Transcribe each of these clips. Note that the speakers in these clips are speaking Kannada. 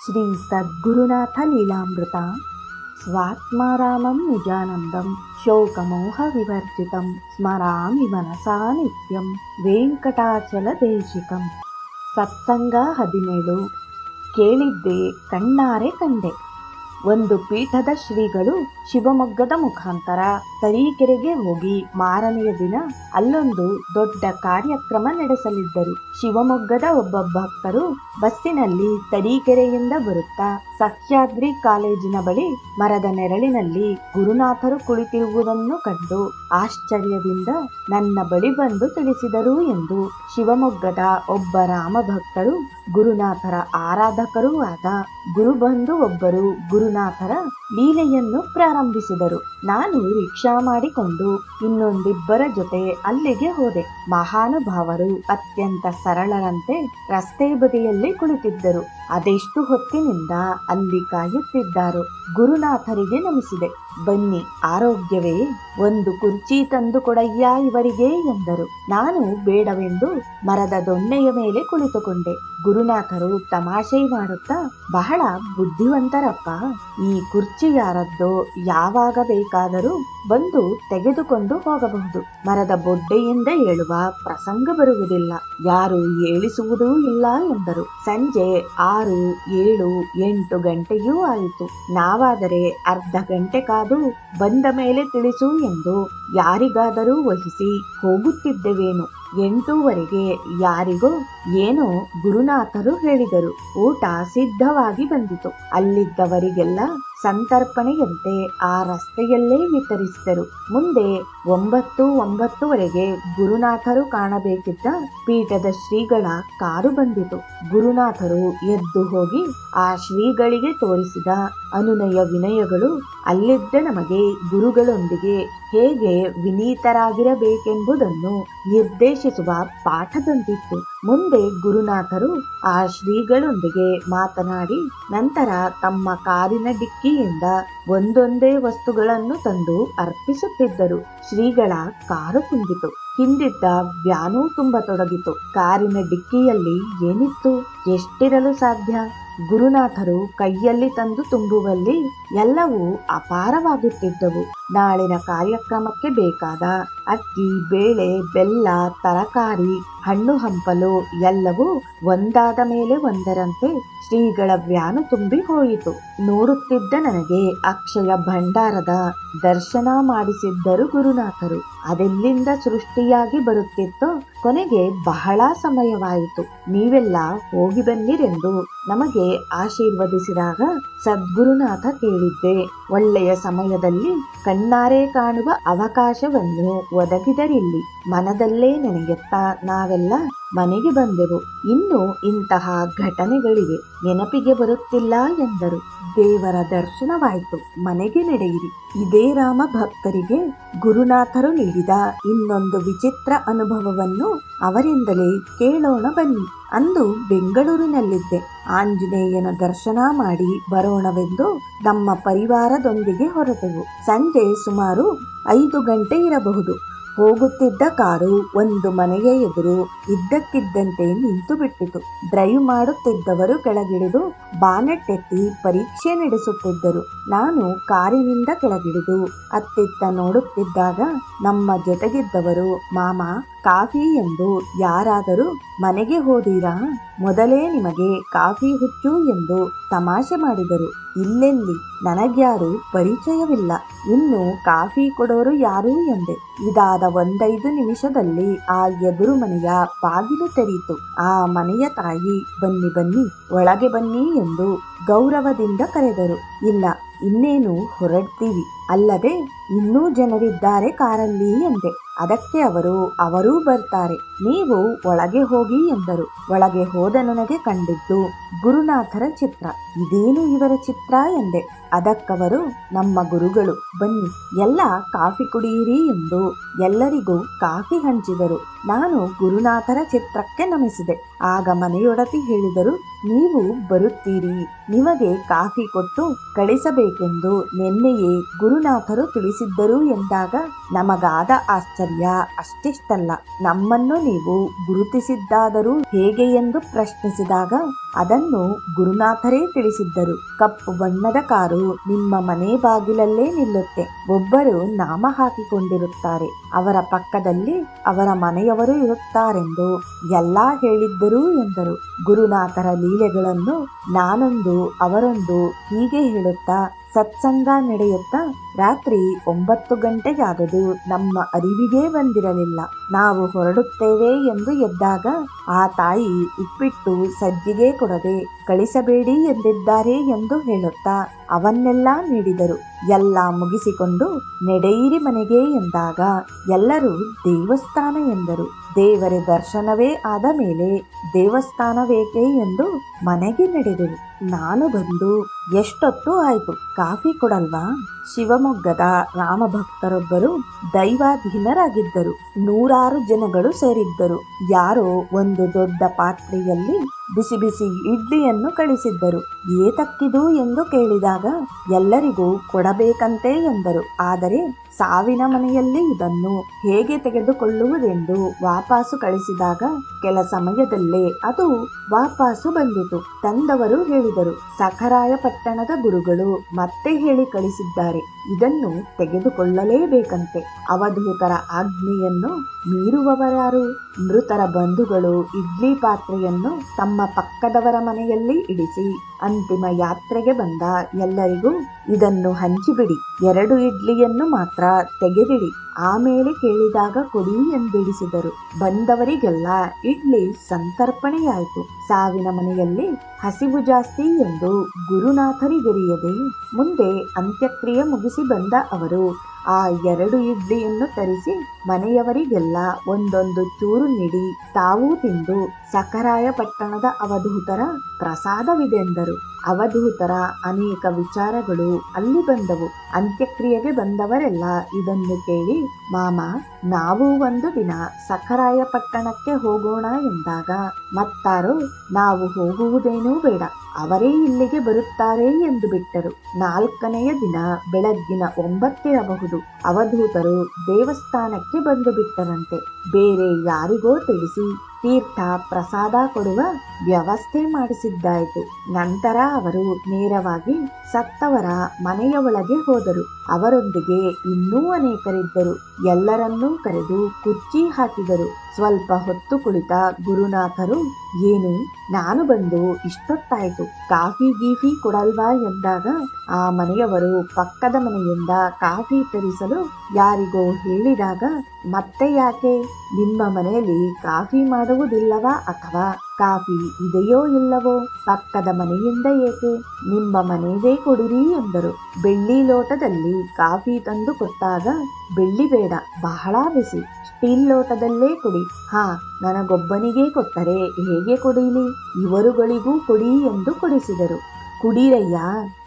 ಶ್ರೀ ಸದ್ಗುರುನಾಥ ಲೀಲಾಮೃತ ಸ್ವಾತ್ಮಾರಾಮಂ ನಿಜಾನಂದಂ ಶೋಕಮೋಹ ವಿವರ್ಜಿತಂ ಸ್ಮರಾಮಿ ಮನಸಾ ನಿತ್ಯಂ ವೆಂಕಟಾಚಲ ದೇಶಿಕಂ ಸತ್ಸಂಗ ಹದಿನೇಳು ಕೇಳಿದ್ದೆ ಕಣ್ಣಾರೆ ಕಂಡೆ ಒಂದು ಪೀಠದ ಶ್ರೀಗಳು ಶಿವಮೊಗ್ಗದ ಮುಖಾಂತರ ತರೀಕೆರೆಗೆ ಹೋಗಿ ಮಾರನೆಯ ದಿನ ಅಲ್ಲೊಂದು ದೊಡ್ಡ ಕಾರ್ಯಕ್ರಮ ನಡೆಸಲಿದ್ದರು. ಶಿವಮೊಗ್ಗದ ಒಬ್ಬ ಭಕ್ತರು ಬಸ್ಸಿನಲ್ಲಿ ತರೀಕೆರೆಯಿಂದ ಬರುತ್ತಾ ಸಹ್ಯಾದ್ರಿ ಕಾಲೇಜಿನ ಬಳಿ ಮರದ ನೆರಳಿನಲ್ಲಿ ಗುರುನಾಥರು ಕುಳಿತಿರುವುದನ್ನು ಕಂಡು ಆಶ್ಚರ್ಯದಿಂದ ನನ್ನ ಬಳಿ ಬಂದು ತಿಳಿಸಿದರು ಎಂದು ಶಿವಮೊಗ್ಗದ ಒಬ್ಬ ರಾಮಭಕ್ತರು ಗುರುನಾಥರ ಆರಾಧಕರೂ ಆದ ಗುರುಬಂಧು ಒಬ್ಬರು ಗುರುನಾಥರ ಲೀಲೆಯನ್ನು ಪ್ರಾರಂಭಿಸಿದರು. ನಾನು ರಿಕ್ಷಾ ಮಾಡಿಕೊಂಡು ಇನ್ನೊಂದಿಬ್ಬರ ಜೊತೆ ಅಲ್ಲಿಗೆ ಹೋದೆ. ಮಹಾನುಭಾವರು ಅತ್ಯಂತ ಸರಳರಂತೆ ರಸ್ತೆ ಬದಿಯಲ್ಲಿ ಕುಳಿತಿದ್ದರು. ಅದೆಷ್ಟು ಹೊತ್ತಿನಿಂದ ಅಲ್ಲಿ ಕಾಯುತ್ತಿದ್ದಾರೋ ಗುರುನಾಥರಿಗೆ ನಮಿಸಿದೆ ಬನ್ನಿ, ಆರೋಗ್ಯವೇ, ಒಂದು ಕುರ್ಚಿ ತಂದು ಕೊಡಯ್ಯ ಇವರಿಗೆ ಎಂದರು. ನಾನು ಬೇಡವೆಂದು ಮರದ ದೊಣ್ಣೆಯ ಮೇಲೆ ಕುಳಿತುಕೊಂಡೆ. ಗುರುನಾಥರು ತಮಾಷೆ ಮಾಡುತ್ತಾ, ಬಹಳ ಬುದ್ಧಿವಂತರಪ್ಪ, ಈ ಕುರ್ಚಿ ಯಾರದ್ದೋ ಯಾವಾಗ ಬೇಕಾದರೂ ಬಂದು ತೆಗೆದುಕೊಂಡು ಹೋಗಬಹುದು. ಮರದ ಬೊಡ್ಡೆಯಿಂದ ಏಳುವ ಪ್ರಸಂಗ ಬರುವುದಿಲ್ಲ. ಯಾರು ಏಳಿಸುವುದೂ ಇಲ್ಲ ಎಂದರು. ಸಂಜೆ ಆರು, ಏಳು, ಎಂಟು ಗಂಟೆಯೂ ಆಯಿತು. ನಾವಾದರೆ ಅರ್ಧ ಗಂಟೆ ಕಾದು ಬಂದ ಮೇಲೆ ತಿಳಿಸು ಎಂದು ಯಾರಿಗಾದರೂ ವಹಿಸಿ ಹೋಗುತ್ತಿದ್ದೆವೇನು? ಎಂಟೂವರೆಗೆ ಯಾರಿಗೋ ಏನೋ ಗುರುನಾಥರು ಹೇಳಿದರು. ಊಟ ಸಿದ್ಧವಾಗಿ ಬಂದಿತು. ಅಲ್ಲಿದ್ದವರಿಗೆಲ್ಲ ಸಂತರ್ಪಣೆಯಂತೆ ಆ ರಸ್ತೆಯಲ್ಲೇ ವಿತರಿಸಿದರು. ಮುಂದೆ ಒಂಬತ್ತು ಒಂಬತ್ತುವರೆಗೆ ಗುರುನಾಥರು ಕಾಣಬೇಕಿದ್ದ ಪೀಠದ ಶ್ರೀಗಳ ಕಾರು ಬಂದಿತು. ಗುರುನಾಥರು ಎದ್ದು ಹೋಗಿ ಆ ಶ್ರೀಗಳಿಗೆ ತೋರಿಸಿದ ಅನುನಯ ವಿನಯಗಳು ಅಲ್ಲಿದ್ದ ನಮಗೆ ಗುರುಗಳೊಂದಿಗೆ ಹೇಗೆ ವಿನೀತರಾಗಿರಬೇಕೆಂಬುದನ್ನು ನಿರ್ದೇಶಿಸುವ ಪಾಠದಂತಿತ್ತು ಮುಂದೆ ಗುರುನಾಥರು ಆ ಶ್ರೀಗಳೊಂದಿಗೆ ಮಾತನಾಡಿ, ನಂತರ ತಮ್ಮ ಕಾರಿನ ಡಿಕ್ಕಿಯಿಂದ ಒಂದೊಂದೇ ವಸ್ತುಗಳನ್ನು ತಂದು ಅರ್ಪಿಸುತ್ತಿದ್ದರು. ಶ್ರೀಗಳ ಕಾರು ತುಂಬಿತು. ಹಿಂದಿದ್ದ ವ್ಯಾನೂ ತುಂಬತೊಡಗಿತು ಕಾರಿನ ಡಿಕ್ಕಿಯಲ್ಲಿ ಏನಿತ್ತು? ಎಷ್ಟಿರಲು ಸಾಧ್ಯ? ಗುರುನಾಥರು ಕೈಯಲ್ಲಿ ತಂದು ತುಂಬುವಲ್ಲಿ ಎಲ್ಲವೂ ಅಪಾರವಾಗುತ್ತಿದ್ದವು. ನಾಳಿನ ಕಾರ್ಯಕ್ರಮಕ್ಕೆ ಬೇಕಾದ ಅಕ್ಕಿ, ಬೇಳೆ, ಬೆಲ್ಲ, ತರಕಾರಿ, ಹಣ್ಣು ಹಂಪಲು ಎಲ್ಲವೂ ಒಂದಾದ ಮೇಲೆ ಒಂದರಂತೆ ಶ್ರೀಗಳ ವ್ಯಾನು ತುಂಬಿ ಹೋಯಿತು. ನೋಡುತ್ತಿದ್ದ ನನಗೆ ಅಕ್ಷಯ ಭಂಡಾರದ ದರ್ಶನ ಮಾಡಿಸಿದ್ದರು ಗುರುನಾಥರು. ಅದೆಲ್ಲಿಂದ ಸೃಷ್ಟಿಯಾಗಿ ಬರುತ್ತಿತ್ತೋ ಕೊನೆಗೆ ಬಹಳ ಸಮಯವಾಯಿತು. ನೀವೆಲ್ಲ ಹೋಗಿ ಬನ್ನಿರೆಂದು ನಮಗೆ ಆಶೀರ್ವದಿಸಿದಾಗ ಸದ್ಗುರುನಾಥ ಕೇಳಿದ್ದೆ. ಒಳ್ಳೆಯ ಸಮಯದಲ್ಲಿ ಕಣ್ಣಾರೆ ಕಾಣುವ ಅವಕಾಶವನ್ನು ಒದಗಿದರಿಲ್ಲಿ. ಮನದಲ್ಲೇ ನನಗೆ ನಾವೆಲ್ಲ ಮನೆಗೆ ಬಂದೆವು. ಇನ್ನು ಇಂತಹ ಘಟನೆಗಳಿವೆ ನೆನಪಿಗೆ ಬರುತ್ತಿಲ್ಲ ಎಂದರು. ದೇವರ ದರ್ಶನವಾಯಿತು. ಮನೆಗೆ ನಡೆಯಿರಿ. ಇದೇ ರಾಮ ಭಕ್ತರಿಗೆ ಗುರುನಾಥರು ನೀಡಿದ ಇನ್ನೊಂದು ವಿಚಿತ್ರ ಅನುಭವವನ್ನು ಅವರಿಂದಲೇ ಕೇಳೋಣ ಬನ್ನಿ. ಅಂದು ಬೆಂಗಳೂರಿನಲ್ಲಿದ್ದೆ. ಆಂಜನೇಯನ ದರ್ಶನ ಮಾಡಿ ಬರೋಣವೆಂದು ನಮ್ಮ ಪರಿವಾರದೊಂದಿಗೆ ಹೊರಟೆವು. ಸಂಜೆ ಸುಮಾರು ಐದು ಗಂಟೆ ಇರಬಹುದು. ಹೋಗುತ್ತಿದ್ದ ಕಾರು ಒಂದು ಮನೆಯ ಎದುರು ಇದ್ದಕ್ಕಿದ್ದಂತೆ ನಿಂತು ಬಿಟ್ಟಿತು. ಡ್ರೈವ್ ಮಾಡುತ್ತಿದ್ದವರು ಕೆಳಗಿಳಿದು ಬಾನೆಟ್ ಎತ್ತಿ ಪರೀಕ್ಷೆ ನಡೆಸುತ್ತಿದ್ದರು. ನಾನು ಕಾರಿನಿಂದ ಕೆಳಗಿಳಿದು ಅತ್ತಿತ್ತ ನೋಡುತ್ತಿದ್ದಾಗ ನಮ್ಮ ಜೊತೆಗಿದ್ದವರು, ಮಾಮ ಕಾಫಿ ಎಂದು ಯಾರಾದರೂ ಮನೆಗೆ ಹೋದೀರಾ? ಮೊದಲೇ ನಿಮಗೆ ಕಾಫಿ ಹುಚ್ಚು ಎಂದು ತಮಾಷೆ ಮಾಡಿದರು. ಇಲ್ಲೆಲ್ಲಿ? ನನಗ್ಯಾರು ಪರಿಚಯವಿಲ್ಲ. ಇನ್ನು ಕಾಫಿ ಕೊಡೋರು ಯಾರು ಎಂದೆ. ಇದಾದ ಒಂದೈದು ನಿಮಿಷದಲ್ಲಿ ಆ ಎದುರು ಮನೆಯ ಬಾಗಿಲು ತೆರೀತು. ಆ ಮನೆಯ ತಾಯಿ, ಬನ್ನಿ ಬನ್ನಿ, ಒಳಗೆ ಬನ್ನಿ ಎಂದು ಗೌರವದಿಂದ ಕರೆದರು. ಇಲ್ಲ, ಇನ್ನೇನು ಹೊರಡ್ತೀವಿ. ಅಲ್ಲದೆ ಇನ್ನೂ ಜನರಿದ್ದಾರೆ ಕಾರಲ್ಲಿ ಎಂದೆ. ಅದಕ್ಕೆ ಅವರು, ಅವರೂ ಬರ್ತಾರೆ. ನೀವು ಒಳಗೆ ಹೋಗಿ ಎಂದರು. ಒಳಗೆ ಹೋದ ನನಗೆ ಕಂಡಿದ್ದು ಗುರುನಾಥರ ಚಿತ್ರ. ಇದೇನು ಇವರ ಚಿತ್ರ? ಎಂದೆ. ಅದಕ್ಕವರು ನಮ್ಮ ಗುರುಗಳು. ಬನ್ನಿ, ಎಲ್ಲ ಕಾಫಿ ಕುಡಿಯಿರಿ ಎಂದು ಎಲ್ಲರಿಗೂ ಕಾಫಿ ಹಂಚಿದರು. ನಾನು ಗುರುನಾಥರ ಚಿತ್ರಕ್ಕೆ ನಮಿಸಿದೆ. ಆಗ ಮನೆಯೊಡತಿ ಹೇಳಿದರು, ನೀವು ಬರುತ್ತೀರಿ. ನಿಮಗೆ ಕಾಫಿ ಕೊಟ್ಟು ಕಳಿಸಬೇಕೆಂದು ನಿನ್ನೆಯೇ ಗುರುನಾಥರು ತಿಳಿಸಿದ್ದರು ಎಂದಾಗ ನಮಗಾದ ಆಶ್ಚರ್ಯ. ಅಷ್ಟಿಷ್ಟಲ್ಲ, ನಮ್ಮನ್ನು ನೀವು ಗುರುತಿಸಿದ್ದಾದರೂ ಹೇಗೆ ಎಂದು ಪ್ರಶ್ನಿಸಿದಾಗ ಅದನ್ನು ಗುರುನಾಥರೇ ತಿಳಿಸಿದ್ದರು. ಕಪ್ಪು ಬಣ್ಣದ ಕಾರು ನಿಮ್ಮ ಮನೆ ಬಾಗಿಲಲ್ಲೇ ನಿಲ್ಲುತ್ತೆ. ಒಬ್ಬರು ನಾಮ ಹಾಕಿಕೊಂಡಿರುತ್ತಾರೆ. ಅವರ ಪಕ್ಕದಲ್ಲಿ ಅವರ ಮನೆಯವರು ಇರುತ್ತಾರೆಂದು ಎಲ್ಲ ಹೇಳಿದ್ದರು ಎಂದರು. ಗುರುನಾಥರ ಲೀಲೆಗಳನ್ನು ನಾನೊಂದು, ಅವರೊಂದು ಹೀಗೆ ಹೇಳುತ್ತಾ, ಸತ್ಸಂಗ ನಡೆಯುತ್ತಾ ರಾತ್ರಿ ಒಂಬತ್ತು ಗಂಟೆಯಾಗದು ನಮ್ಮ ಅರಿವಿಗೇ ಬಂದಿರಲಿಲ್ಲ. ನಾವು ಹೊರಡುತ್ತೇವೆ ಎಂದು ಎದ್ದಾಗ ಆ ತಾಯಿ ಉಪ್ಪಿಟ್ಟು ಸಜ್ಜಿಗೆ ಕೊಡದೆ, ಕಳಿಸಬೇಡಿ ಎಂದಿದ್ದಾರೆ ಎಂದು ಹೇಳುತ್ತಾ ಅವನ್ನೆಲ್ಲ ನೀಡಿದರು. ಎಲ್ಲ ಮುಗಿಸಿಕೊಂಡು ನೆಡೆಯಿರಿ ಮನೆಗೆ ಎಂದಾಗ ಎಲ್ಲರೂ ದೇವಸ್ಥಾನ ಎಂದರು. ದೇವರ ದರ್ಶನವೇ ಆದ ಮೇಲೆ ದೇವಸ್ಥಾನವೇಕೆ ಎಂದು ಮನೆಗೆ ನಡೆದೆವು ನಾನು ಬಂದು ಎಷ್ಟೊತ್ತು ಆಯಿತು? ಕಾಫಿ ಕೊಡಲ್ವಾ? ಶಿವಮೊಗ್ಗದ ರಾಮಭಕ್ತರೊಬ್ಬರು ದೈವಾಧೀನರಾಗಿದ್ದರು. ನೂರಾರು ಜನಗಳು ಸೇರಿದ್ದರು. ಯಾರೋ ಒಂದು ದೊಡ್ಡ ಪಾತ್ರೆಯಲ್ಲಿ ಬಿಸಿ ಬಿಸಿ ಇಡ್ಲಿಯನ್ನು ಕಳಿಸಿದ್ದರು. ಏತಕ್ಕಿದು ಎಂದು ಕೇಳಿದಾಗ ಎಲ್ಲರಿಗೂ ಕೊಡಬೇಕಂತೆ ಎಂದರು. ಆದರೆ ಸಾವಿನ ಮನೆಯಲ್ಲಿ ಇದನ್ನು ಹೇಗೆ ತೆಗೆದುಕೊಳ್ಳುವುದೆಂದು ವಾಪಸ್ಸು ಕಳಿಸಿದಾಗ ಕೆಲ ಸಮಯದಲ್ಲೇ ಅದು ವಾಪಾಸು ಬಂದಿತು. ತಂದವರು ಹೇಳಿದರು, ಸಖರಾಯ ಪಟ್ಟಣದ ಗುರುಗಳು ಮತ್ತೆ ಹೇಳಿ ಕಳಿಸಿದ್ದಾರೆ. ಇದನ್ನು ತೆಗೆದುಕೊಳ್ಳಲೇಬೇಕಂತೆ. ಅವಧೂತರ ಆಜ್ಞೆಯನ್ನು ಮೀರುವವರಾರು, ಮೃತರ ಬಂಧುಗಳು ಇಡ್ಲಿ ಪಾತ್ರೆಯನ್ನು ತಮ್ಮ ಪಕ್ಕದವರ ಮನೆಯಲ್ಲಿ ಇಡಿಸಿ. ಅಂತಿಮ ಯಾತ್ರೆಗೆ ಬಂದ ಎಲ್ಲರಿಗೂ ಇದನ್ನು ಹಂಚಿಬಿಡಿ. ಎರಡು ಇಡ್ಲಿಯನ್ನು ಮಾತ್ರ ತೆಗೆದಿಡಿ. ಆಮೇಲೆ ಕೇಳಿದಾಗ ಕೊಡಿ ಎಂದಿಡಿಸಿದರು ಬಂದವರಿಗೆಲ್ಲ ಇಡ್ಲಿ ಸಂತರ್ಪಣೆಯಾಯಿತು. ಸಾವಿನ ಮನೆಯಲ್ಲಿ ಹಸಿವು ಜಾಸ್ತಿ ಎಂದು ಗುರುನಾಥರಿಗೆರಿಯದೆ ಮುಂದೆ ಅಂತ್ಯಕ್ರಿಯೆ ಮುಗಿಸಿ ಬಂದ ಅವರು ಆ ಎರಡು ಇಡ್ಲಿಯನ್ನು ತರಿಸಿ ಮನೆಯವರಿಗೆಲ್ಲ ಒಂದೊಂದು ಚೂರು ನೀಡಿ ತಾವೂ ತಿಂದು ಸಖರಾಯಪಟ್ಟಣದ ಅವಧೂತರ ಪ್ರಸಾದವಿದೆಂದರು ಅವಧೂತರ ಅನೇಕ ವಿಚಾರಗಳು ಅಲ್ಲಿ ಬಂದವು. ಅಂತ್ಯಕ್ರಿಯೆಗೆ ಬಂದವರೆಲ್ಲ ಇದನ್ನು ಕೇಳಿ, ಮಾಮ, ನಾವು ಒಂದು ದಿನ ಸಖರಾಯ ಪಟ್ಟಣಕ್ಕೆ ಹೋಗೋಣ ಎಂದಾಗ ಮತ್ತಾರು, ನಾವು ಹೋಗುವುದೇನೂ ಬೇಡ. ಅವರೇ ಇಲ್ಲಿಗೆ ಬರುತ್ತಾರೆ ಎಂದು ಬಿಟ್ಟರು. ನಾಲ್ಕನೆಯ ದಿನ, ಬೆಳಗ್ಗಿನ ಒಂಬತ್ತಿರಬಹುದು ಅವಧೂತರು ದೇವಸ್ಥಾನಕ್ಕೆ ಬಂದು ಬಿಟ್ಟರಂತೆ. ಬೇರೆ ಯಾರಿಗೋ ತಿಳಿಸಿ ತೀರ್ಥ, ಪ್ರಸಾದ ಕೊಡುವ ವ್ಯವಸ್ಥೆ ಮಾಡಿಸಿದ್ದಾಯಿತು. ನಂತರ ಅವರು ನೇರವಾಗಿ ಸತ್ತವರ ಮನೆಯ ಒಳಗೆ ಹೋದರು. ಅವರೊಂದಿಗೆ ಇನ್ನೂ ಅನೇಕರಿದ್ದರು. ಎಲ್ಲರನ್ನೂ ಕರೆದು ಕುರ್ಚಿ ಹಾಕಿದರು. ಸ್ವಲ್ಪ ಹೊತ್ತು ಕುಳಿತ ಗುರುನಾಥರು, ಏನು, ನಾನು ಬಂದು ಇಷ್ಟೊತ್ತಾಯಿತು. ಕಾಫಿ ಗೀಫಿ ಕೊಡಲ್ವಾ? ಎಂದಾಗ, ಆ ಮನೆಯವರು ಪಕ್ಕದ ಮನೆಯಿಂದ ಕಾಫಿ ತರಿಸಲು ಯಾರಿಗೋ ಹೇಳಿದಾಗ, ಮತ್ತೆ ಯಾಕೆ? ನಿಮ್ಮ ಮನೆಯಲ್ಲಿ ಕಾಫಿ ಮಾಡುವುದಿಲ್ಲವಾ ಅಥವಾ ಕಾಫಿ ಇದೆಯೋ ಇಲ್ಲವೋ ಪಕ್ಕದ ಮನೆಯಿಂದ ಏಕೆ? ನಿಮ್ಮ ಮನೆಯದೇ ಕೊಡಿರಿ ಎಂದರು. ಬೆಳ್ಳಿ ಲೋಟದಲ್ಲಿ ಕಾಫಿ ತಂದು ಕೊಟ್ಟಾಗ, ಬೆಳ್ಳಿ ಬೇಡ, ಬಹಳ ಬಿಸಿ, ಸ್ಟೀಲ್ ಲೋಟದಲ್ಲೇ ಕೊಡಿ. ಹಾ, ನನಗೊಬ್ಬನಿಗೇ ಕೊಟ್ಟರೆ ಹೇಗೆ ಕೊಡೀಲಿ? ಇವರುಗಳಿಗೂ ಕೊಡಿ ಎಂದು ಕೊಡಿಸಿದರು. ಕುಡೀರಯ್ಯ,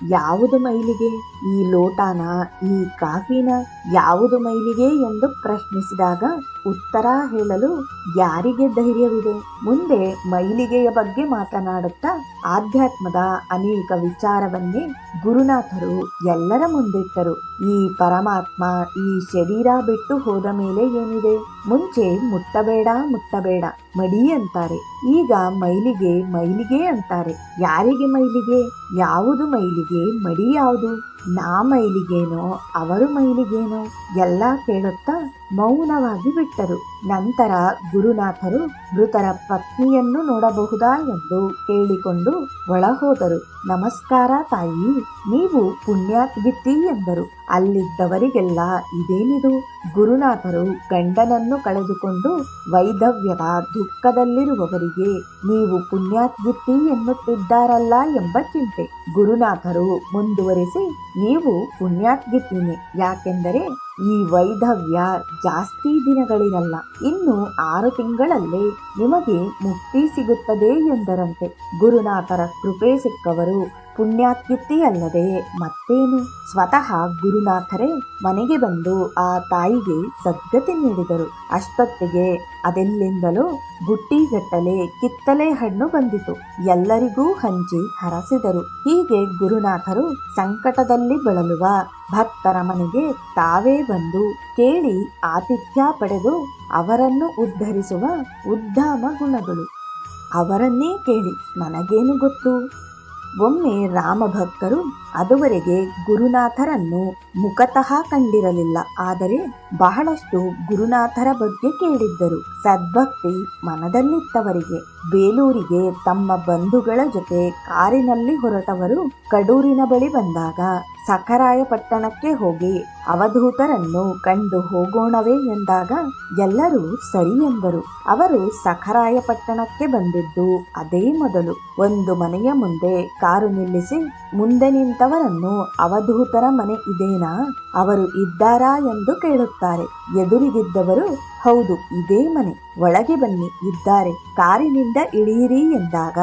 ಯಾವುದು ಮೈಲಿಗೆ? ಈ ಲೋಟಾನ, ಈ ಕಾಫಿನ ಯಾವುದು ಮೈಲಿಗೆ ಎಂದು ಪ್ರಶ್ನಿಸಿದಾಗ ಉತ್ತರ ಹೇಳಲು ಯಾರಿಗೆ ಧೈರ್ಯವಿದೆ? ಮುಂದೆ ಮೈಲಿಗೆಯ ಬಗ್ಗೆ ಮಾತನಾಡುತ್ತಾ ಆಧ್ಯಾತ್ಮದ ಅನೇಕ ವಿಚಾರವನ್ನೇ ಗುರುನಾಥರು ಎಲ್ಲರ ಮುಂದಿಟ್ಟರು. ಈ ಪರಮಾತ್ಮ ಈ ಶರೀರ ಬಿಟ್ಟು ಹೋದ ಮೇಲೆ ಏನಿದೆ? ಮುಂಚೆ ಮುಟ್ಟಬೇಡ ಮುಟ್ಟಬೇಡ. ಮಡಿ ಅಂತಾರೆ. ಈಗ ಮೈಲಿಗೆ ಮೈಲಿಗೆ ಅಂತಾರೆ. ಯಾರಿಗೆ ಮೈಲಿಗೆ? ಯಾವುದು ಮೈಲಿಗೆ? ಮಡಿ ಯಾವುದು? ನಾ ಮೈಲಿಗೇನೋ, ಅವರು ಮೈಲಿಗೇನೋ ಎಲ್ಲ ಕೇಳುತ್ತಾ ಮೌನವಾಗಿ ಬಿಟ್ಟರು. ನಂತರ ಗುರುನಾಥರು ಮೃತರ ಪತ್ನಿಯನ್ನು ನೋಡಬಹುದಾ ಎಂದು ಕೇಳಿಕೊಂಡು ಒಳಹೋದರು. ನಮಸ್ಕಾರ ತಾಯಿ, ನೀವು ಪುಣ್ಯಾತ್ಗಿತ್ತಿ ಎಂದರು. ಅಲ್ಲಿದ್ದವರಿಗೆಲ್ಲ ಇದೇನಿದು? ಗುರುನಾಥರು ಗಂಡನನ್ನು ಕಳೆದುಕೊಂಡು, ವೈಧವ್ಯದ ದುಃಖದಲ್ಲಿರುವವರಿಗೆ ನೀವು ಪುಣ್ಯಾತ್ಗಿತ್ತಿ ಎನ್ನುತ್ತಿದ್ದಾರಲ್ಲ ಎಂಬ ಚಿಂತೆ. ಗುರುನಾಥರು ಮುಂದುವರಿಸಿ ನೀವು ಪುಣ್ಯಾತ್ಗಿದ್ದೀನಿ ಯಾಕೆಂದರೆ ಈ ವೈಧವ್ಯ ಜಾಸ್ತಿ ದಿನಗಳಿರಲ್ಲ. ಇನ್ನು ಆರು ತಿಂಗಳಲ್ಲೇ ನಿಮಗೆ ಮುಕ್ತಿ ಸಿಗುತ್ತದೆ ಎಂದರಂತೆ. ಗುರುನಾಥರ ಕೃಪೆ ಸಿಕ್ಕವರು ಪುಣ್ಯಾತ್ಯುಕ್ತಿ ಅಲ್ಲದೆ ಮತ್ತೇನು? ಸ್ವತಃ ಗುರುನಾಥರೇ ಮನೆಗೆ ಬಂದು ಆ ತಾಯಿಗೆ ಸದ್ಗತಿ ನೀಡಿದರು. ಅಷ್ಟೊತ್ತಿಗೆ ಅದೆಲ್ಲಿಂದಲೂ ಬುಟ್ಟಿಗಟ್ಟಲೆ ಕಿತ್ತಲೆ ಹಣ್ಣು ಬಂದಿತು. ಎಲ್ಲರಿಗೂ ಹಂಚಿ ಹರಸಿದರು. ಹೀಗೆ ಗುರುನಾಥರು ಸಂಕಟದಲ್ಲಿ ಬಳಲುವ ಭಕ್ತರ ಮನೆಗೆ ತಾವೇ ಬಂದು ಕೇಳಿ ಆತಿಥ್ಯ ಪಡೆದು ಅವರನ್ನು ಉದ್ಧರಿಸುವ ಉದ್ದಾಮ ಗುಣಗಳು. ಅವರನ್ನೇ ಕೇಳಿ ನನಗೇನು ಗೊತ್ತು? ಒಮ್ಮೆ ರಾಮಭಕ್ತರು ಅದುವರೆಗೆ ಗುರುನಾಥರನ್ನು ಮುಖತಃ ಕಂಡಿರಲಿಲ್ಲ. ಆದರೆ ಬಹಳಷ್ಟು ಗುರುನಾಥರ ಬಗ್ಗೆ ಕೇಳಿದ್ದರು. ಸದ್ಭಕ್ತಿ ಮನದಲ್ಲಿತ್ತವರಿಗೆ. ಬೇಲೂರಿಗೆ ತಮ್ಮ ಬಂಧುಗಳ ಜೊತೆ ಕಾರಿನಲ್ಲಿ ಹೊರಟವರು ಕಡೂರಿನ ಬಳಿ ಬಂದಾಗ ಸಖರಾಯಪಟ್ಟಣಕ್ಕೆ ಹೋಗಿ ಅವಧೂತರನ್ನು ಕಂಡು ಹೋಗೋಣವೇ ಎಂದಾಗ ಎಲ್ಲರೂ ಸರಿ ಎಂದರು. ಅವರು ಸಖರಾಯಪಟ್ಟಣಕ್ಕೆ ಬಂದಿದ್ದು ಅದೇ ಮೊದಲು. ಒಂದು ಮನೆಯ ಮುಂದೆ ಕಾರು ನಿಲ್ಲಿಸಿ, ಮುಂದೆ ನಿಂತವರನ್ನು ಅವಧೂತರ ಮನೆ ಇದೇನಾ? ಅವರು ಇದ್ದಾರಾ ಎಂದು ಕೇಳುತ್ತಾರೆ. ಎದುರಿಗಿದ್ದವರು, ಹೌದು, ಇದೇ ಮನೆ. ಒಳಗೆ ಬನ್ನಿ, ಇದ್ದಾರೆ. ಕಾರಿನಿಂದ ಇಳಿಯಿರಿ ಎಂದಾಗ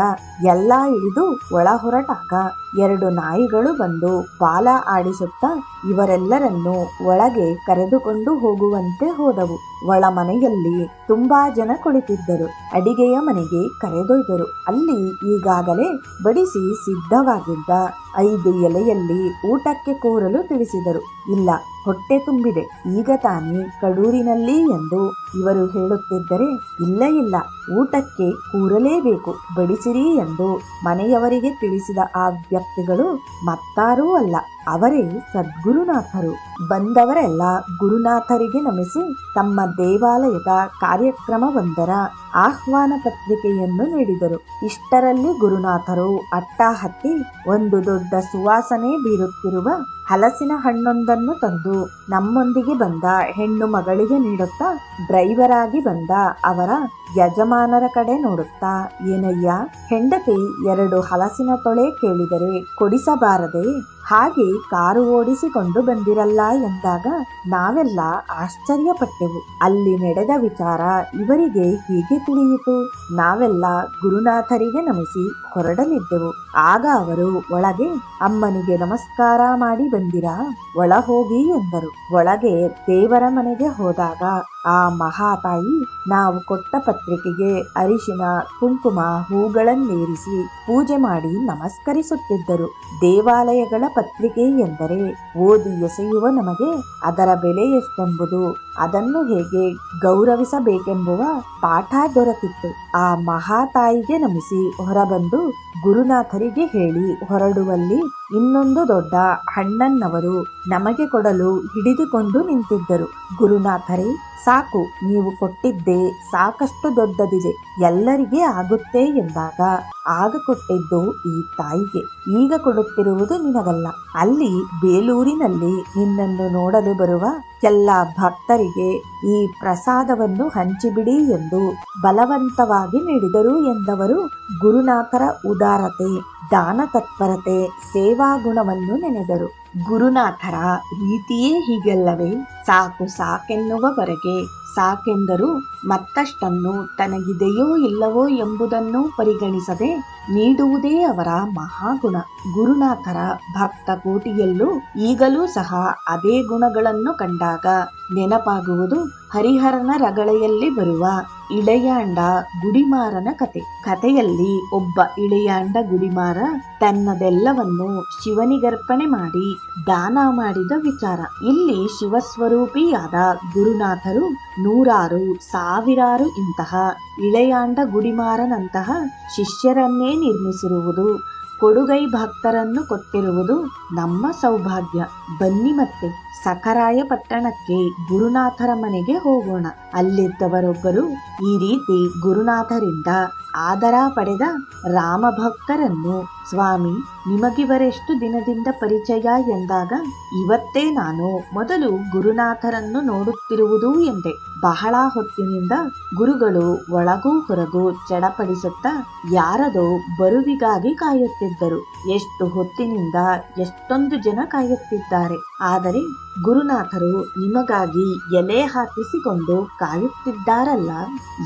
ಎಲ್ಲ ಇಳಿದು ಒಳ ಹೊರಟಾಗ ಎರಡು ನಾಯಿಗಳು ಬಂದು ಬಾಲ ಆಡಿಸುತ್ತಾ ಇವರೆಲ್ಲರನ್ನು ಒಳಗೆ ಕರೆದುಕೊಂಡು ಹೋಗುವಂತೆ ಹೋದವು. ಒಳ ಮನೆಯಲ್ಲಿ ತುಂಬಾ ಜನ ಕುಳಿತಿದ್ದರು. ಅಡಿಗೆಯ ಮನೆಗೆ ಕರೆದೊಯ್ದರು. ಅಲ್ಲಿ ಈಗಾಗಲೇ ಬಡಿಸಿ ಸಿದ್ಧವಾಗಿದ್ದ ಐದು ಎಲೆಯಲ್ಲಿ ಊಟಕ್ಕೆ ಕೋರಲು ತಿಳಿಸಿದರು. ಇಲ್ಲ, ಹೊಟ್ಟೆ ತುಂಬಿದೆ. ಈಗ ತಾನೇ ಕಡೂರಿನಲ್ಲಿ ಎಂದು ಇವರು ಹೇಳುತ್ತಿದ್ದರೆ, ಇಲ್ಲ ಇಲ್ಲ, ಊಟಕ್ಕೆ ಕೂರಲೇಬೇಕು, ಬಡಿಸಿರಿ ಎಂದು ಮನೆಯವರಿಗೆ ತಿಳಿಸಿದ ಆ ವ್ಯಕ್ತಿಗಳು ಮತ್ತಾರೂ ಅಲ್ಲ, ಅವರೇ ಸದ್ಗುರುನಾಥರು. ಬಂದವರೆಲ್ಲ ಗುರುನಾಥರಿಗೆ ನಮಿಸಿ ತಮ್ಮ ದೇವಾಲಯದ ಕಾರ್ಯಕ್ರಮವೊಂದರ ಆಹ್ವಾನ ಪತ್ರಿಕೆಯನ್ನು ನೀಡಿದರು. ಇಷ್ಟರಲ್ಲಿ ಗುರುನಾಥರು ಅಟ್ಟ ಹತ್ತಿ ಒಂದು ದೊಡ್ಡ ಸುವಾಸನೆ ಬೀರುತ್ತಿರುವ ಹಲಸಿನ ಹಣ್ಣೊಂದನ್ನು ತಂದು ನಮ್ಮೊಂದಿಗೆ ಬಂದ ಹೆಣ್ಣು ಮಗಳಿಗೆ ನೀಡುತ್ತಾ ಡ್ರೈವರ್ ಆಗಿ ಬಂದ ಅವರ ಯಜಮಾನರ ಕಡೆ ನೋಡುತ್ತಾ, ಏನಯ್ಯ, ಹೆಂಡತಿ ಎರಡು ಹಲಸಿನ ತೊಳೆ ಕೇಳಿದರೆ ಕೊಡಿಸಬಾರದೆ? ಹಾಗೆ ಕಾರು ಓಡಿಸಿಕೊಂಡು ಬಂದಿರಲ್ಲ? ಎಂದಾಗ ನಾವೆಲ್ಲ ಆಶ್ಚರ್ಯಪಟ್ಟೆವು. ಅಲ್ಲಿ ನಡೆದ ವಿಚಾರ ಇವರಿಗೆ ಹೀಗೆ ತಿಳಿಯಿತು? ನಾವೆಲ್ಲ ಗುರುನಾಥರಿಗೆ ನಮಿಸಿ ಹೊರಡಲಿದ್ದೆವು. ಆಗ ಅವರು ಒಳಗೆ, ಅಮ್ಮನಿಗೆ ನಮಸ್ಕಾರ ಮಾಡಿ ಬಂದಿರಾ ಒಳ ಹೋಗಿ ಎಂದರು. ಒಳಗೆ ದೇವರ ಮನೆಗೆ ಹೋದಾಗ ಆ ಮಹಾತಾಯಿ ನಾವು ಕೊಟ್ಟ ಪತ್ರಿಕೆಗೆ ಅರಿಶಿನ, ಕುಂಕುಮ ಹೂಗಳನ್ನೇರಿಸಿ ಪೂಜೆ ಮಾಡಿ ನಮಸ್ಕರಿಸುತ್ತಿದ್ದರು. ದೇವಾಲಯಗಳ ಪತ್ರಿಕೆ ಎಂದರೆ ಓದಿ ಎಸೆಯುವ ನಮಗೆ ಅದರ ಬೆಲೆ ಎಷ್ಟೆಂಬುದು ಅದನ್ನು ಹೇಗೆ ಗೌರವಿಸಬೇಕೆಂಬುವ ಪಾಠ ದೊರಕಿತ್ತು. ಆ ಮಹಾತಾಯಿಗೆ ನಮಿಸಿ ಹೊರಬಂದು ಗುರುನಾಥರಿಗೆ ಹೇಳಿ ಹೊರಡುವಲ್ಲಿ ಇನ್ನೊಂದು ದೊಡ್ಡ ಅಣ್ಣನ್ನವರು ನಮಗೆ ಕೊಡಲು ಹಿಡಿದುಕೊಂಡು ನಿಂತಿದ್ದರು. ಗುರುನಾಥರೇ ಸಾಕು, ನೀವು ಕೊಟ್ಟಿದ್ದೇ ಸಾಕಷ್ಟು ದೊಡ್ಡದಿದೆ, ಎಲ್ಲರಿಗೆ ಆಗುತ್ತೆ ಎಂದಾಗ, ಆಗ ಕೊಟ್ಟಿದ್ದು ಈ ತಾಯಿಗೆ, ಈಗ ಕೊಡುತ್ತಿರುವುದು ನಿನಗಲ್ಲ. ಅಲ್ಲಿ ಬೇಲೂರಿನಲ್ಲಿ ನಿನ್ನನ್ನು ನೋಡಲು ಬರುವ ಎಲ್ಲ ಭಕ್ತರಿಗೆ ಈ ಪ್ರಸಾದವನ್ನು ಹಂಚಿಬಿಡಿ ಎಂದು ಬಲವಂತವಾಗಿ ನೀಡಿದರು ಎಂದವರು ಗುರುನಾಥರ ಉದಾರತೆ ದಾನ ತತ್ಪರತೆ ಸೇವಾ ಗುಣವನ್ನು ನೆನೆದರು. ಗುರುನಾಥರ ರೀತಿಯೇ ಹೀಗೆಲ್ಲವೇ ಸಾಕು ಸಾಕೆನ್ನುವವರೆಗೆ ಸಾಕೆಂದರೂ ಮತ್ತಷ್ಟನ್ನು ತನಗಿದೆಯೋ ಇಲ್ಲವೋ ಎಂಬುದನ್ನು ಪರಿಗಣಿಸದೆ ನೀಡುವುದೇ ಅವರ ಮಹಾಗುಣ. ಗುರುನಾಥರ ಭಕ್ತ ಕೋಟಿಯಲ್ಲೂ ಈಗಲೂ ಸಹ ಅದೇ ಗುಣಗಳನ್ನು ಕಂಡಾಗ ನೆನಪಾಗುವುದು ಹರಿಹರನ ರಗಳೆಯಲ್ಲಿ ಬರುವ ಇಳೆಯಾಂಡ ಗುಡಿಮಾರನ ಕತೆ. ಕಥೆಯಲ್ಲಿ ಒಬ್ಬ ಇಳೆಯಾಂಡ ಗುಡಿಮಾರ ತನ್ನದೆಲ್ಲವನ್ನು ಶಿವನಿಗರ್ಪಣೆ ಮಾಡಿ ದಾನ ಮಾಡಿದ ವಿಚಾರ. ಇಲ್ಲಿ ಶಿವಸ್ವರೂಪಿಯಾದ ಗುರುನಾಥರು ನೂರಾರು ಸಾವಿರಾರು ಇಂತಹ ಇಳೆಯಾಂಡ ಗುಡಿಮಾರನಂತಹ ಶಿಷ್ಯರನ್ನೇ ನಿರ್ಮಿಸಿರುವುದು ಕೊಡುಗೈ ಭಕ್ತರನ್ನು ಕೊಟ್ಟಿರುವುದು ನಮ್ಮ ಸೌಭಾಗ್ಯ. ಬನ್ನಿ ಮತ್ತೆ ಸಖರಾಯ ಪಟ್ಟಣಕ್ಕೆ ಗುರುನಾಥರ ಮನೆಗೆ ಹೋಗೋಣ. ಅಲ್ಲಿದ್ದವರೊಬ್ಬರು ಈ ರೀತಿ ಗುರುನಾಥರಿಂದ ಆದರ ಪಡೆದ ರಾಮಭಕ್ತರನ್ನು, ಸ್ವಾಮಿ, ನಿಮಗಿವರೆಷ್ಟು ದಿನದಿಂದ ಪರಿಚಯ? ಎಂದಾಗ, ಇವತ್ತೇ ನಾನು ಮೊದಲು ಗುರುನಾಥರನ್ನು ನೋಡುತ್ತಿರುವುದು ಎಂದೆ. ಬಹಳ ಹೊತ್ತಿನಿಂದ ಗುರುಗಳು ಒಳಗೂ ಹೊರಗೂ ಚಡಪಡಿಸುತ್ತಾ ಯಾರದೋ ಬರುವಿಗಾಗಿ ಕಾಯುತ್ತಿದ್ದರು. ಎಷ್ಟು ಹೊತ್ತಿನಿಂದ ಎಷ್ಟೊಂದು ಜನ ಕಾಯುತ್ತಿದ್ದಾರೆ. ಆದರೆ ಗುರುನಾಥರು ನಿಮಗಾಗಿ ಎಲೆ ಹಾಕಿಸಿಕೊಂಡು ಕಾಯುತ್ತಿದ್ದಾರಲ್ಲ,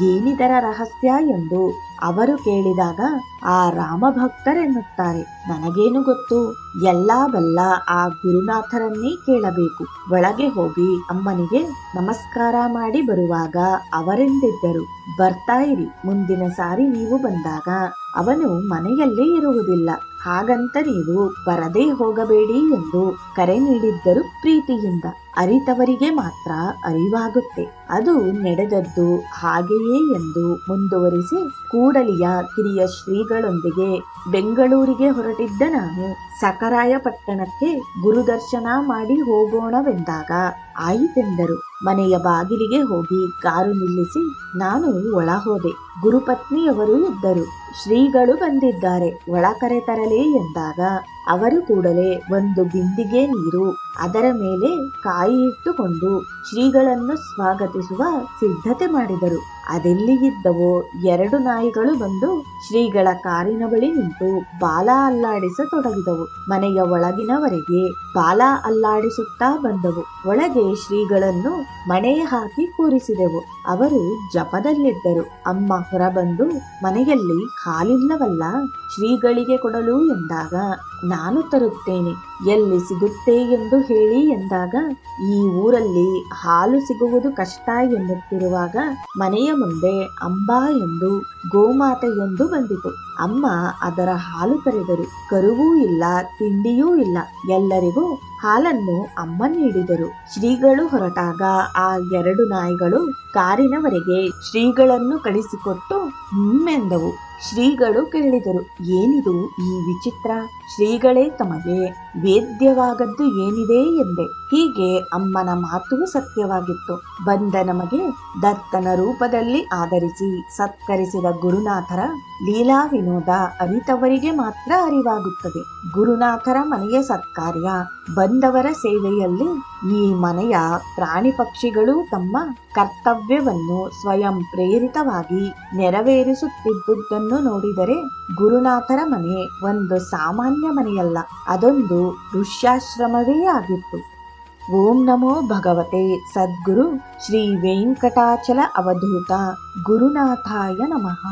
ಏನಿದರ ರಹಸ್ಯ ಎಂದು ಅವರು ಕೇಳಿದಾಗ ಆ ರಾಮಭಕ್ತರೆನ್ನುತ್ತಾರೆ. ನನಗೇನು ಗೊತ್ತು? ಎಲ್ಲಾ ಬಲ್ಲ ಆ ಗುರುನಾಥರನ್ನೇ ಕೇಳಬೇಕು. ಒಳಗೆ ಹೋಗಿ ಅಮ್ಮನಿಗೆ ನಮಸ್ಕಾರ ಮಾಡಿ ಬರುವಾಗ ಅವರೆಂದಿದ್ದರು. ಬರ್ತಾ ಇರಿ, ಮುಂದಿನ ಸಾರಿ ನೀವು ಬಂದಾಗ. ಅವನು ಮನೆಯಲ್ಲೇ ಇರುವುದಿಲ್ಲ. ಹಾಗಂತ ನೀವು ಬರದೇ ಹೋಗಬೇಡಿ ಎಂದು ಕರೆ ನೀಡಿದ್ದರು ಪ್ರೀತಿಯಿಂದ. ಅರಿತವರಿಗೆ ಮಾತ್ರ ಅರಿವಾಗುತ್ತೆ. ಅದು ನಡೆದದ್ದು ಹಾಗೆಯೇ ಎಂದು ಮುಂದುವರಿಸಿ ಕೂಡಲಿಯ ಕಿರಿಯ ಶ್ರೀಗಳೊಂದಿಗೆ ಬೆಂಗಳೂರಿಗೆ ಹೊರಟಿದ್ದ ನಾನು ಸಕರಾಯಪಟ್ಟಣಕ್ಕೆ ಗುರುದರ್ಶನ ಮಾಡಿ ಹೋಗೋಣವೆಂದಾಗ ಆಯಿತೆಂದರು. ಮನೆಯ ಬಾಗಿಲಿಗೆ ಹೋಗಿ ಕಾರು ನಿಲ್ಲಿಸಿ ನಾನು ಒಳ ಹೋದೆ. ಗುರುಪತ್ನಿಯವರು ಇದ್ದರು. ಶ್ರೀಗಳು ಬಂದಿದ್ದಾರೆ. ಒಳ ಕರೆ ತರಲೇ ಎಂದಾಗ ಅವರು ಕೂಡಲೇ ಒಂದು ಬಿಂದಿಗೆ ನೀರು ಅದರ ಮೇಲೆ ಕಾಯಿ ಇಟ್ಟುಕೊಂಡು ಶ್ರೀಗಳನ್ನು ಸ್ವಾಗತಿಸುವ ಸಿದ್ಧತೆ ಮಾಡಿದರು. ಅದೆಲ್ಲಿಗಿದ್ದವೋ ಎರಡು ನಾಯಿಗಳು ಬಂದು ಶ್ರೀಗಳ ಕಾರಿನ ಬಳಿ ನಿಂತು ಬಾಲ ಅಲ್ಲಾಡಿಸತೊಡಗಿದವು. ಮನೆಯ ಒಳಗಿನವರೆಗೆ ಬಾಲ ಅಲ್ಲಾಡಿಸುತ್ತಾ ಬಂದವು. ಒಳಗೆ ಶ್ರೀಗಳನ್ನು ಮನೆಯ ಹಾಕಿ ಕೂರಿಸಿದೆವು. ಅವರು ಜಪದಲ್ಲಿದ್ದರು. ಅಮ್ಮ ಹೊರಬಂದು ಮನೆಯಲ್ಲಿ ಹಾಲಿಲ್ಲವಲ್ಲ, ಶ್ರೀಗಳಿಗೆ ಕೊಡಲು ಎಂದಾಗ ನಾನು ತರುತ್ತೇನೆ. ಎಲ್ಲಿ ಸಿಗುತ್ತೆ ಎಂದು ಹೇಳಿ ಎಂದಾಗ, ಈ ಊರಲ್ಲಿ ಹಾಲು ಸಿಗುವುದು ಕಷ್ಟ ಎನ್ನುತ್ತಿರುವಾಗ ಮನೆಯ ಮುಂದೆ ಅಂಬಾ ಎಂದು, ಗೋಮಾತೆ ಎಂದು ಬಂದಿತು. ಅಮ್ಮ ಅದರ ಹಾಲು ಕರೆದರು. ಕರುವೂ ಇಲ್ಲ, ತಿಂಡಿಯೂ ಇಲ್ಲ. ಎಲ್ಲರಿಗೂ ಹಾಲನ್ನು ಅಮ್ಮ ನೀಡಿದರು. ಶ್ರೀಗಳು ಹೊರಟಾಗ ಆ ಎರಡು ನಾಯಿಗಳು ಕಾರಿನವರೆಗೆ ಶ್ರೀಗಳನ್ನು ಕಳಿಸಿಕೊಟ್ಟು ಹಿಮ್ಮೆಂದವು ಶ್ರೀಗಳು ಕೇಳಿದರು, ಏನಿದು ಈ ವಿಚಿತ್ರ? ಶ್ರೀಗಳೇ ತಮಗೆ ವೇದ್ಯವಾಗದ್ದು ಏನಿದೆ ಎಂದೆ. ಹೀಗೆ ಅಮ್ಮನ ಮಾತು ಸತ್ಯವಾಗಿತ್ತು. ಬಂದ ನಮಗೆ ದತ್ತನ ರೂಪದಲ್ಲಿ ಆಧರಿಸಿ ಸತ್ಕರಿಸಿದ ಗುರುನಾಥರ ಲೀಲಾ ವಿನೋದ ಅರಿತವರಿಗೆ ಮಾತ್ರ ಅರಿವಾಗುತ್ತದೆ. ಗುರುನಾಥರ ಮನೆಯ ಸತ್ಕಾರ್ಯ ಬಂದವರ ಸೇವೆಯಲ್ಲಿ ಈ ಮನೆಯ ಪ್ರಾಣಿ ಪಕ್ಷಿಗಳು ತಮ್ಮ ಕರ್ತವ್ಯವನ್ನು ಸ್ವಯಂ ಪ್ರೇರಿತವಾಗಿ ನೆರವೇರಿಸುತ್ತಿದ್ದುದನ್ನು ನೋಡಿದರೆ ಗುರುನಾಥರ ಮನೆ ಒಂದು ಸಾಮಾನ್ಯ ಮನೆಯಲ್ಲ, ಅದೊಂದು ಋಷ್ಯಾಶ್ರಮವೇ ಆಗಿತ್ತು. ಓಂ ನಮೋ ಭಗವತೆ ಸದ್ಗುರು ಶ್ರೀ ವೆಂಕಟಾಚಲ ಅವಧೂತ ಗುರುನಾಥಾಯ ನಮಃ.